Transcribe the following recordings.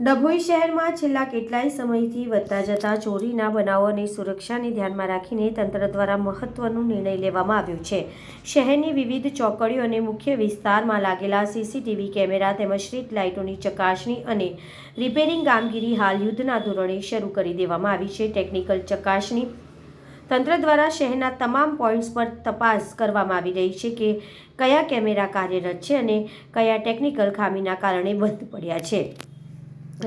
ડભોઈ શહેરમાં છેલ્લા કેટલાય સમયથી વધતા જતા ચોરીના બનાવો અને સુરક્ષાને ધ્યાનમાં રાખીને તંત્ર દ્વારા મહત્વનો નિર્ણય લેવામાં આવ્યો છે. શહેરની વિવિધ ચોકડીઓ અને મુખ્ય વિસ્તારમાં લાગેલા સીસીટીવી કેમેરા તેમજ સ્ટ્રીટ લાઇટોની ચકાસણી અને રિપેરિંગ કામગીરી હાલ યુદ્ધના ધોરણે શરૂ કરી દેવામાં આવી છે. ટેકનિકલ ચકાસણી તંત્ર દ્વારા શહેરના તમામ પોઈન્ટ્સ પર તપાસ કરવામાં આવી રહી છે કે કયા કેમેરા કાર્યરત છે અને કયા ટેકનિકલ ખામીના કારણે બંધ પડ્યા છે.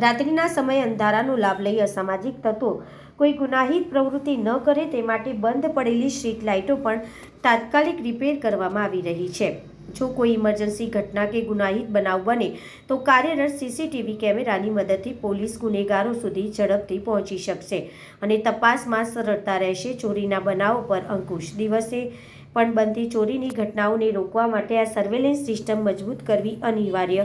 રાત્રિના સમયે અંધારાનો લાભ લઈ અસામાજિક તત્વો કોઈ ગુનાહિત પ્રવૃત્તિ ન કરે તે માટે બંધ પડેલી સ્ટ્રીટ લાઇટો પણ તાત્કાલિક રિપેર કરવામાં આવી રહી છે. જો કોઈ ઇમરજન્સી ઘટના કે ગુનાહિત બનાવ બને, તો કાર્યરત સીસીટીવી કેમેરાની મદદથી પોલીસ ગુનેગારો સુધી ઝડપથી પહોંચી શકશે અને તપાસમાં સરળતા રહેશે. ચોરીના બનાવો પર અંકુશ દિવસે પણ બનતી ચોરીની ઘટનાઓને રોકવા માટે આ સર્વેલન્સ સિસ્ટમ મજબૂત કરવી અનિવાર્ય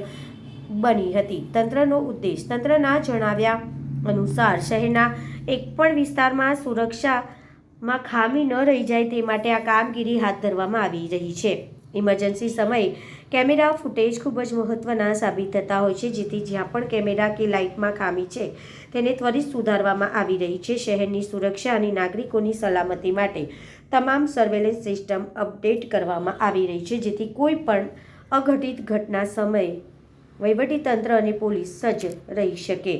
બની હતી. તંત્રનો ઉદ્દેશ તંત્રના જણાવ્યા અનુસાર શહેરના એક પણ વિસ્તારમાં સુરક્ષામાં ખામી ન રહી જાય તે માટે આ કામગીરી હાથ ધરવામાં આવી રહી છે. ઇમરજન્સી સમયે કેમેરા ફૂટેજ ખૂબ જ મહત્ત્વના સાબિત થતા હોય છે, જેથી જ્યાં પણ કેમેરા કે લાઇટમાં ખામી છે તેને ત્વરિત સુધારવામાં આવી રહી છે. શહેરની સુરક્ષા અને નાગરિકોની સલામતી માટે તમામ સર્વેલન્સ સિસ્ટમ અપડેટ કરવામાં આવી રહી છે, જેથી કોઈ પણ અઘટિત ઘટના સમયે વહીવટીતંત્ર અને પોલીસ સજ્જ રહી શકે.